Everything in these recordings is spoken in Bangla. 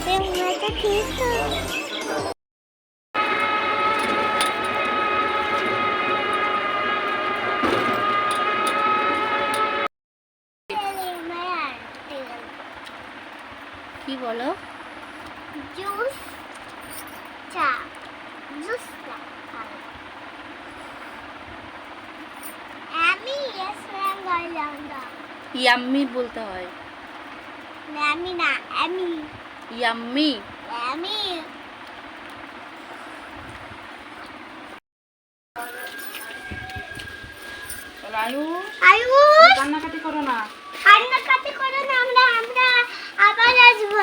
কি বলো? জুস চা জুস চা আমি ইয়েস ম্যাম বললাম ইয়াম্মি বলতে হয়। আমি না আমি। ইয়াম্মি আয়ুষ কান্নাকাটি করো না। কান্নাকাটি করো না আমরা আমরা আবার আসব।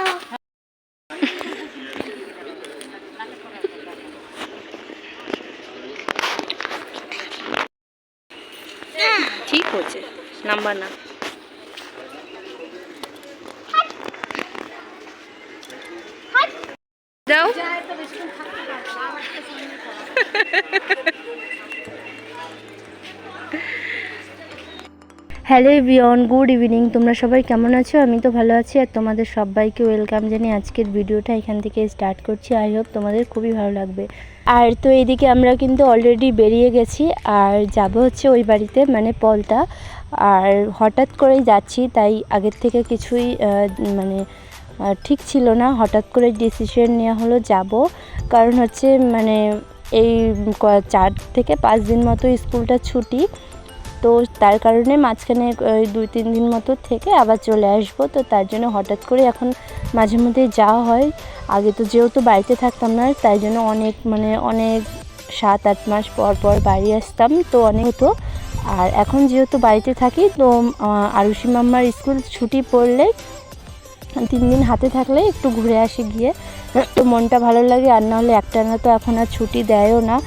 ঠিক হচ্ছে নাম্বার না। Hello everyone, good evening. তোমরা সবাই কেমন আছো? আমি তো ভালো আছি আর তোমাদের সবাইকে ওয়েলকাম জানিয়ে আজকের ভিডিওটা এখান থেকে স্টার্ট করছি। আই হোপ তোমাদের খুবই ভালো লাগবে। আর তো এদিকে আমরা কিন্তু অলরেডি বেরিয়ে গেছি আর যাব হচ্ছে ওই বাড়িতে মানে পলতা। আর হঠাৎ করেই যাচ্ছি, তাই আগের থেকে কিছুই মানে ঠিক ছিল না। হঠাৎ করে ডিসিশন নেওয়া হলো যাব। কারণ হচ্ছে মানে এই চার থেকে পাঁচ দিন মতো স্কুলটা ছুটি। তো তার কারণে মাঝখানে দুই, তিন দিন মতো থেকে আবার চলে আসব। তো তার জন্য হঠাৎ করে এখন মাঝে মধ্যে যাওয়া হয়। আগে তো যেহেতু বাড়িতে থাকতাম না, তাই জন্য অনেক মানে অনেক, সাত, আট মাস পর পর বাড়ি আসতাম, তো অনেক হতো। আর এখন যেহেতু বাড়িতে থাকি, তো আরুষি মাম্মার স্কুল ছুটি পড়লে তিন দিন হাতে থাকলে একটু ঘুরে আসি গিয়ে। তো মনটা ভালো লাগে, আর নাহলে একটা না তো এখন আর ছুটি দেয়ও না।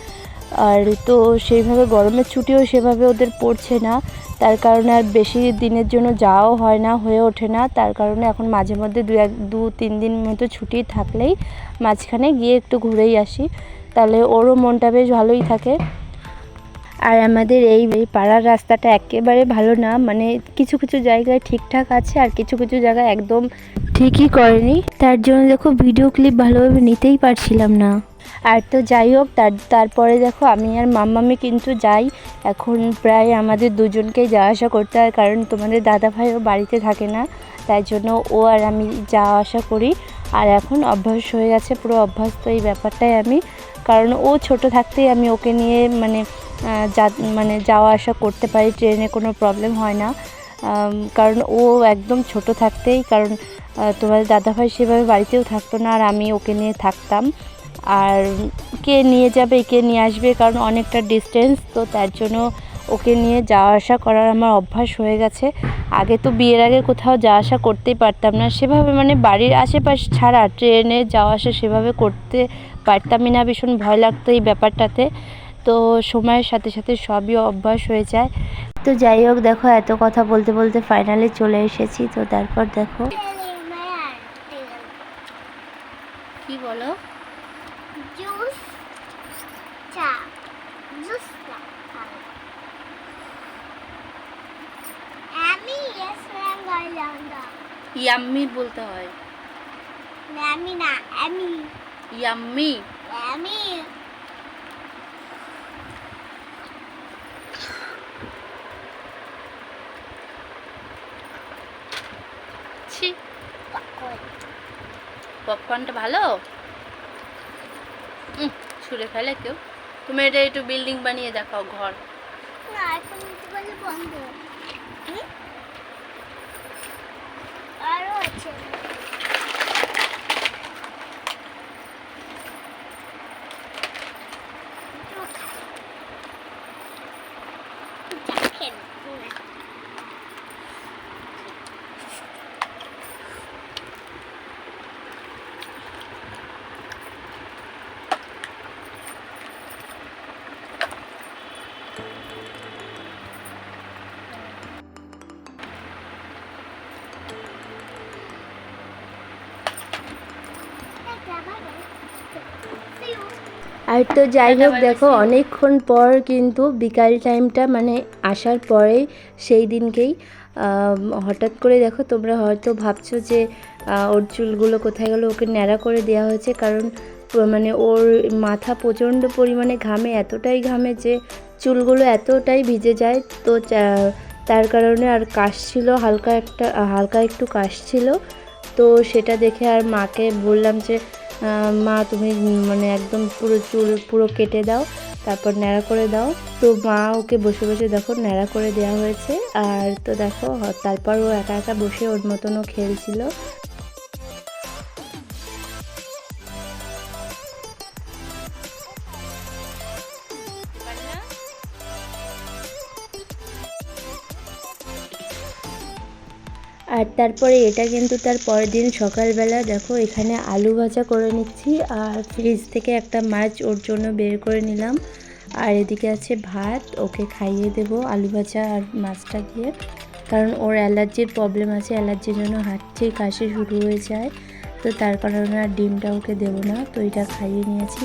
আর তো সেইভাবে গরমের ছুটিও সেভাবে ওদের পড়ছে না। তার কারণে আর বেশি দিনের জন্য যাওয়াও হয় না, হয়ে ওঠে না। তার কারণে এখন মাঝে মধ্যে দু এক, দু, তিন দিন মতো ছুটি থাকলেই মাঝখানে গিয়ে একটু ঘুরেই আসি। তাহলে ওরও মনটা বেশ ভালোই থাকে। আর আমাদের এই পাড়ার রাস্তাটা একেবারে ভালো না। মানে কিছু কিছু জায়গায় ঠিকঠাক আছে আর কিছু কিছু জায়গায় একদম ঠিকই করেনি। তার জন্য দেখো ভিডিও ক্লিপ ভালোভাবে নিতেই পারছিলাম না। আর তো যাই হোক, তার, তারপরে দেখো আমি আর মাম্মামি কিন্তু যাই। এখন প্রায় আমাদের দুজনকেই যাওয়া আসা করতে হয়, কারণ তোমাদের দাদা ভাইও বাড়িতে থাকে না, তাই জন্য ও আর আমি যাওয়া আসা করি। আর এখন অভ্যাস হয়ে গেছে, পুরো অভ্যাস তো এই ব্যাপারটাই আমি। কারণ ও ছোট থাকতেই আমি ওকে নিয়ে মানে যা মানে যাওয়া আসা করতে পারি, ট্রেনে কোনো প্রবলেম হয় না। কারণ ও একদম ছোট থাকতেই, কারণ তোমার দাদাভাই সেভাবে বাড়িতেও থাকতো না, আর আমি ওকে নিয়ে থাকতাম। আর কে নিয়ে যাবে, কে নিয়ে আসবে, কারণ অনেকটা ডিস্টেন্স তো তার জন্য ওকে নিয়ে যাওয়া আসা করার আমার অভ্যাস হয়ে গেছে। আগে তো বিয়ের আগে কোথাও যাওয়া আসা করতেই পারতাম না। সেভাবে মানে বাড়ির আশেপাশ ছাড়া ট্রেনে যাওয়া আসা সেভাবে করতে পারতামই না, ভীষণ ভয় লাগতো এই ব্যাপারটাতে। তো সময়ের সাথে সাথে সবই অভ্যাস হয়ে যায়। তো যাই হোক, দেখো এত কথা বলতে বলতে ফাইনালে চলে এসেছি। তো তারপর দেখো কি বলো জুস চা জুস চা আমি ইয়েস ম্যাম বললাম না ইয়াম্মি। বলতে হয়। আমি না আমি ইয়াম্মি। আমি ছি। পপকর্নটা ভালো? ছুঁড়ে ফেলে কেউ। তুমি এটা একটু বিল্ডিং বানিয়ে দেখাও ঘর। না এখন বন্ধ। Thank you. আর তো যাই হোক, দেখো, অনেকক্ষণ পর কিন্তু বিকাল টাইমটা মানে আসার পরেই সেই দিনকেই হঠাৎ করে দেখো তোমরা হয়তো ভাবছ যে ওর চুলগুলো কোথায় গেলো, ওকে ন্যাড়া করে দেওয়া হয়েছে। কারণ মানে ওর মাথা প্রচণ্ড পরিমাণে ঘামে, এতটাই ঘামে যে চুলগুলো এতটাই ভিজে যায়। তো তার কারণে আর কাশ ছিল, হালকা একটা, হালকা একটু কাশ ছিল। তো সেটা দেখে আর মাকে বললাম যে মা, তুমি মানে একদম পুরো চুল পুরো কেটে দাও, তারপর ন্যাড়া করে দাও। তো মা ওকে বসে বসে, দেখো, ন্যাড়া করে দেওয়া হয়েছে। আর তো দেখো তারপর ও একা একা বসে ওর মতনও খেলছিল। আর তারপরে এটা কিন্তু তার পরের দিন সকালবেলা, দেখো এখানে আলু ভাজা করে নিচ্ছি আর ফ্রিজ থেকে একটা মাছ ওর জন্য বের করে নিলাম। আর এদিকে আছে ভাত, ওকে খাইয়ে দেবো আলু ভাজা আর মাছটা দিয়ে। কারণ ওর অ্যালার্জির প্রবলেম আছে, অ্যালার্জির জন্য হাঁটছে কাশি শুরু হয়ে যায়। তো তার কারণে আর ডিমটা ওকে দেবো না, তো এটা খাইয়ে নিয়েছি।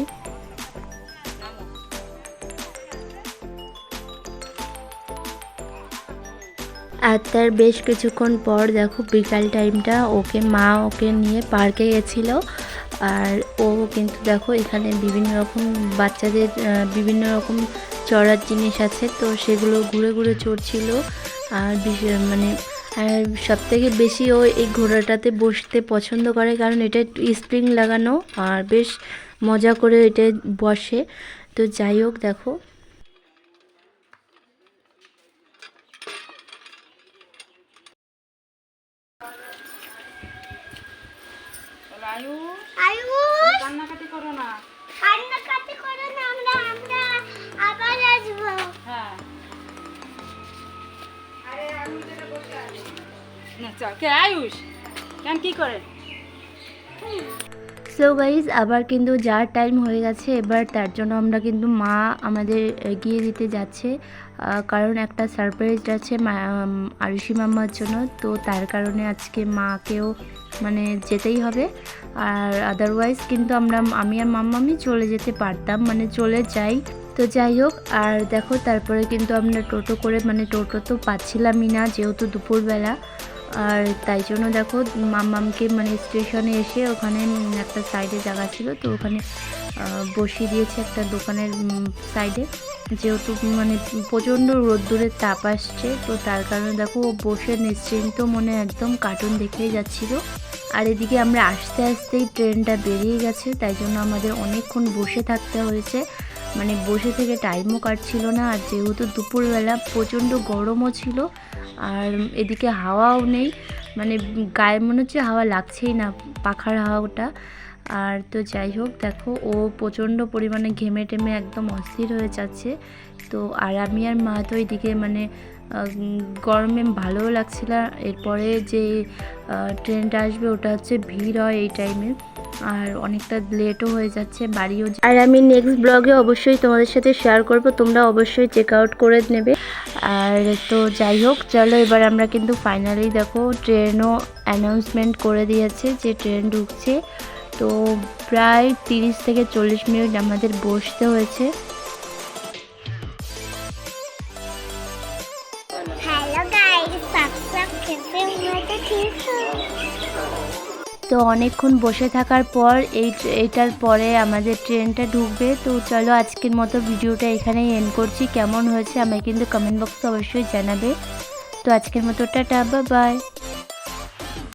আর তার বেশ কিছুক্ষণ পর দেখো বিকাল টাইমটা, ওকে মা ওকে নিয়ে পার্কে গেছিল। আর ও কিন্তু দেখো এখানে বিভিন্ন রকম বাচ্চাদের বিভিন্ন রকম চড়ার জিনিস আছে, তো সেগুলো ঘুরে ঘুরে চড়ছিল। আর মানে সব থেকে বেশি ও এই ঘোড়াটাতে বসতে পছন্দ করে, কারণ এটা স্প্রিং লাগানো, আর বেশ মজা করে এটা বসে। তো যাই হোক, দেখো আয়ুষ? আয়ুষ কান্নাকাটি করো না। কান্নাকাটি করো না আমরা আমরা আবার আসব। হ্যাঁ। না, চল। কে আয়ুষ? কেন কি করে? সো গাইজ আবার কিন্তু যার টাইম হয়ে গেছে, এবার তার জন্য আমরা কিন্তু মা আমাদের এগিয়ে দিতে যাচ্ছে। কারণ একটা সারপ্রাইজ আছে আরুষি মাম্মার জন্য। তো তার কারণে আজকে মাকেও মানে যেতেই হবে। আর আদারওয়াইজ কিন্তু আমরা আমি আর মাম্মামি চলে যেতে পারতাম মানে চলে যাই। তো যাই হোক, আর দেখো তারপরে কিন্তু আমরা টোটো করে মানে টোটো তো পাচ্ছিলামই না যেহেতু দুপুরবেলা। আর তাই জন্য দেখো মাম্মামকে মানে স্টেশনে এসে ওখানে একটা সাইডে জায়গা ছিল, তো ওখানে বসিয়ে দিয়েছে একটা দোকানের সাইডে। যেহেতু মানে প্রচণ্ড রোদ্দুরের তাপ আসছে, তো তার কারণে দেখো ও বসে নিশ্চিন্ত মনে একদম কার্টুন দেখেই যাচ্ছিল। আর এদিকে আমরা আস্তে আস্তেই ট্রেনটা বেরিয়ে গেছে, তাই জন্য আমাদের অনেকক্ষণ বসে থাকতে হয়েছে। মানে বসে থেকে টাইমও কাটছিল না, আর যেহেতু দুপুরবেলা প্রচণ্ড গরমও ছিল, আর এদিকে হাওয়াও নেই মানে গায়ে মনে হচ্ছে হাওয়া লাগছেই না, পাখার হাওয়াটা। আর তো যাই হোক, দেখো ও প্রচণ্ড পরিমাণে ঘেমে টেমে একদম অস্থির হয়ে যাচ্ছে। তো আর আমি আর মা তো এদিকে মানে গরমে ভালোও লাগছিল এরপরে যে ট্রেনটা আসবে ওটা হচ্ছে ভিড় হয় এই টাইমে আর অনেকটা লেটও হয়ে যাচ্ছে বাড়িও আর আমি নেক্সট ব্লগে অবশ্যই তোমাদের সাথে শেয়ার করব তোমরা অবশ্যই চেক আউট করে নেবে। আর তো যাই হোক চলো এবার আমরা কিন্তু ফাইনালি দেখো ট্রেনও অ্যানাউন্সমেন্ট করে দিয়েছে যে ট্রেন ঢুকছে। তো প্রায় তিরিশ থেকে চল্লিশ মিনিট আমাদের বসতে হয়েছে। হ্যালো গাইস সাবস্ক্রাইব ঠিক তো অনেকক্ষণ বসে থাকার পর এই এটার পরে আমাদের ট্রেনটা ঢুকবে। তো চলো আজকের মতো ভিডিওটা এখানেই এন্ড করছি। কেমন হয়েছে আমায় কিন্তু কমেন্ট বক্সে অবশ্যই জানাবে। তো আজকের মতো টাটা বা বাই